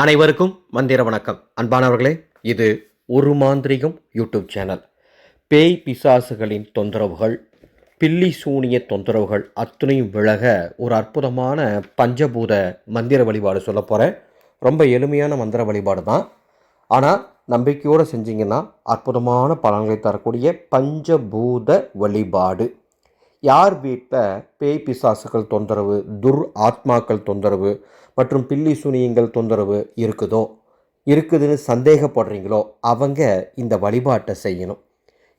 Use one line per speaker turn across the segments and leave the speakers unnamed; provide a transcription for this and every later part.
அனைவருக்கும் மந்திர வணக்கம். அன்பானவர்களே இது ஒரு மாந்திரிகம் யூடியூப் சேனல். பேய் பிசாசுகளின் தொந்தரவுகள் பில்லி சூனிய தொந்தரவுகள் அத்தனையும் விலக ஒரு அற்புதமான பஞ்சபூத மந்திர வழிபாடு சொல்ல போகிறேன் ரொம்ப எளிமையான மந்திர வழிபாடு தான். ஆனால் நம்பிக்கையோடு செஞ்சிங்கன்னா அற்புதமான பலன்களை தரக்கூடிய பஞ்சபூத வழிபாடு. யார் வீட்டில் பேய் பிசாசுகள் தொந்தரவு துர் ஆத்மாக்கள் தொந்தரவு மற்றும் பில்லி சுனியங்கள் தொந்தரவு இருக்குதோ? இருக்குதுன்னு சந்தேகப்படுறீங்களோ? அவங்க இந்த வழிபாட்டை செய்யணும்.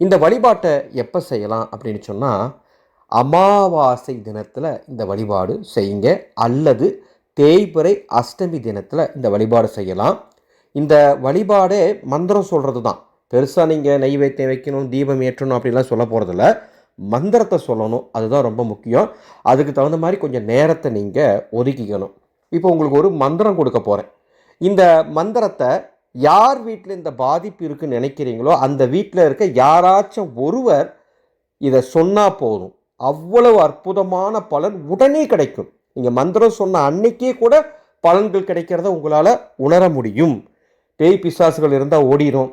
இந்த வழிபாட்டை எப்போ செய்யலாம் அப்படின்னு சொன்னால் அமாவாசை தினத்தில் இந்த வழிபாடு செய்யுங்க. அல்லது தேய்பிறை அஷ்டமி தினத்தில் இந்த வழிபாடு செய்யலாம். இந்த வழிபாடே மந்திரம் சொல்கிறது தான் பெருசாக நீங்கள் நெய்வேத்தியம் வைக்கணும் தீபம் ஏற்றணும் அப்படிலாம் சொல்ல போகிறதில்ல மந்திரத்தை சொல்லணும். அதுதான் ரொம்ப முக்கியம். அதுக்கு தகுந்த மாதிரி கொஞ்சம் நேரத்தை நீங்கள் ஒதுக்கிக்கணும். இப்போ உங்களுக்கு ஒரு மந்திரம் கொடுக்க போகிறேன் இந்த மந்திரத்தை யார் வீட்டில் இந்த பாதிப்பு இருக்குன்னு நினைக்கிறீங்களோ அந்த வீட்டில் இருக்க யாராச்சும் ஒருவர் இதை சொன்னால் போதும். அவ்வளவு அற்புதமான பலன் உடனே கிடைக்கும். நீங்கள் மந்திரம் சொன்ன அன்னைக்கே கூட பலன்கள் கிடைக்கிறத உங்களால் உணர முடியும். பேய் பிசாசுகள் இருந்தால் ஓடிடும்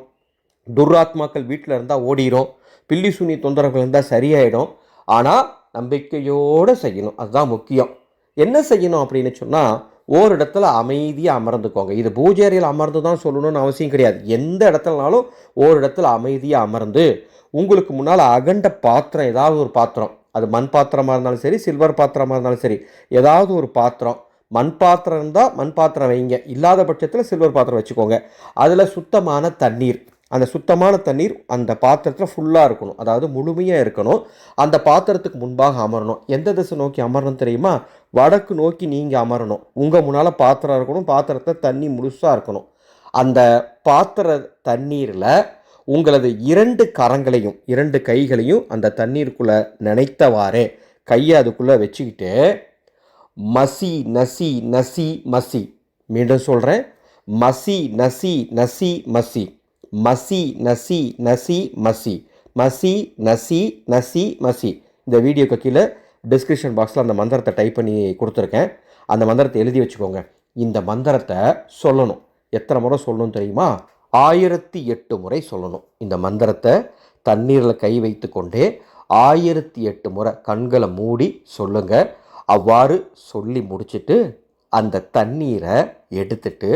துர்ராத்மாக்கள் வீட்டில் இருந்தால் ஓடிடும் பில்லி சுனி தொந்தரவுகள் இருந்தால் சரியாயிடும். ஆனால் நம்பிக்கையோடு செய்யணும். அதுதான் முக்கியம். என்ன செய்யணும் அப்படின்னு சொன்னால் ஓர் இடத்துல அமைதியாக அமர்ந்துக்கோங்க. இது பூஜை அறையில் அமர்ந்து தான் சொல்லணும்னு அவசியம் கிடையாது. எந்த இடத்துலனாலும் ஓர் இடத்துல அமைதியாக அமர்ந்து உங்களுக்கு முன்னால் அகண்ட பாத்திரம் ஏதாவது ஒரு பாத்திரம். அது மண் பாத்திரமாக இருந்தாலும் சரி சில்வர் பாத்திரமாக இருந்தாலும் சரி ஏதாவது ஒரு பாத்திரம். மண் பாத்திரம் இருந்தால் மண் பாத்திரம் வைங்க. இல்லாத பட்சத்தில் சில்வர் பாத்திரம் வச்சுக்கோங்க. அதில் சுத்தமான தண்ணீர். அந்த சுத்தமான தண்ணீர் அந்த பாத்திரத்தில் ஃபுல்லாக இருக்கணும். அதாவது முழுமையாக இருக்கணும். அந்த பாத்திரத்துக்கு முன்பாக அமரணும். எந்த திசை நோக்கி அமரணும் தெரியுமா? வடக்கு நோக்கி நீங்கள் அமரணும். உங்கள் முன்னால் பாத்திரம் இருக்கணும் பாத்திரத்தை தண்ணி முழுசாக இருக்கணும். அந்த பாத்திர தண்ணீரில் உங்களது இரண்டு கரங்களையும் இரண்டு கைகளையும் அந்த தண்ணீருக்குள்ளே நினைத்தவாறே கையை அதுக்குள்ளே வச்சுக்கிட்டு மசி நசி நசி மசி. மீண்டும் சொல்கிறேன் மசி நசி நசி மசி. மசி நசி நசி மசி. மசி நசி நசி மசி. இந்த வீடியோக்கு கீழே டிஸ்கிரிப்ஷன் பாக்ஸில் அந்த மந்திரத்தை டைப் பண்ணி கொடுத்துருக்கேன். அந்த மந்திரத்தை எழுதி வச்சுக்கோங்க. இந்த மந்திரத்தை சொல்லணும். எத்தனை முறை சொல்லணும் தெரியுமா? ஆயிரத்தி எட்டு முறை சொல்லணும். இந்த மந்திரத்தை தண்ணீரில் கை வைத்து கொண்டே ஆயிரத்தி எட்டு முறை கண்களை மூடி சொல்லுங்கள் அவ்வாறு சொல்லி முடிச்சுட்டு அந்த தண்ணீரை எடுத்துட்டு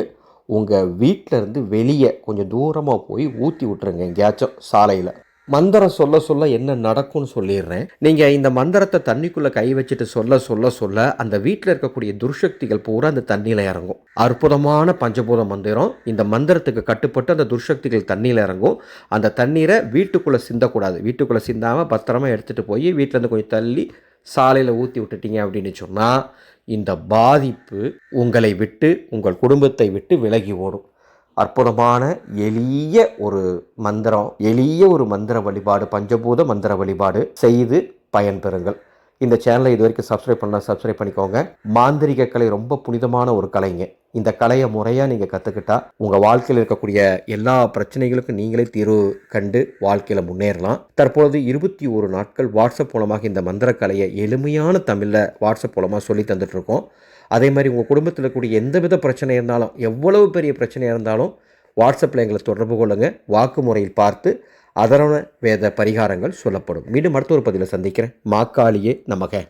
உங்கள் வீட்டிலேருந்து வெளியே கொஞ்சம் தூரமாக போய் ஊற்றி விட்டுருங்க. எங்கேயாச்சும் சாலையில். மந்திரம் சொல்ல சொல்ல என்ன நடக்கும்னு சொல்லிடுறேன். நீங்கள் இந்த மந்திரத்தை தண்ணிக்குள்ளே கை வச்சுட்டு சொல்ல சொல்ல சொல்ல அந்த வீட்டில் இருக்கக்கூடிய துர்சக்திகள் பூரா அந்த தண்ணியில் இறங்கும். அற்புதமான பஞ்சபூத மந்திரம். இந்த மந்திரத்துக்கு கட்டுப்பட்டு அந்த துர்சக்திகள் தண்ணியில் இறங்கும். அந்த தண்ணீரை வீட்டுக்குள்ளே சிந்தக்கூடாது. வீட்டுக்குள்ளே சிந்தாமல் பத்திரமா எடுத்துகிட்டு போய் வீட்டிலேருந்து கொஞ்சம் தள்ளி சாலையில் ஊற்றி விட்டுட்டீங்க அப்படின்னு சொன்னால் இந்த பாதிப்பு உங்களை விட்டு உங்கள் குடும்பத்தை விட்டு விலகி ஓடும். அற்புதமான எளிய ஒரு மந்திரம் எளிய ஒரு மந்திர வழிபாடு பஞ்சபூத மந்திர வழிபாடு செய்து பயன்பெறுங்கள் இந்த சேனலை இது வரைக்கும் சப்ஸ்கிரைப் பண்ணால் சப்ஸ்கிரைப் பண்ணிக்கோங்க. மாந்திரிக கலை ரொம்ப புனிதமான ஒரு கலைங்க. இந்த கலையை முறையாக நீங்கள் கற்றுக்கிட்டா உங்கள் வாழ்க்கையில் இருக்கக்கூடிய எல்லா பிரச்சனைகளுக்கும் நீங்களே தீர்வு கண்டு வாழ்க்கையில் முன்னேறலாம். தற்பொழுது இருபத்தி ஒரு நாட்கள் வாட்ஸ்அப் மூலமாக இந்த மந்திர கலையை எளிமையான தமிழில் வாட்ஸ்அப் மூலமாக சொல்லி தந்துட்டுருக்கோம். அதே மாதிரி உங்கள் குடும்பத்தில் இருக்கக்கூடிய எந்தவித பிரச்சனை இருந்தாலும் எவ்வளவு பெரிய பிரச்சனையாக இருந்தாலும் வாட்ஸ்அப்பில் எங்களை தொடர்பு கொள்ளுங்கள் வாக்குமுறையில் பார்த்து அதரவண வேத பரிகாரங்கள் சொல்லப்படும். மீண்டும் அடுத்த ஒரு பதிவில் சந்திக்கிறேன். மாக்காளியே நமக.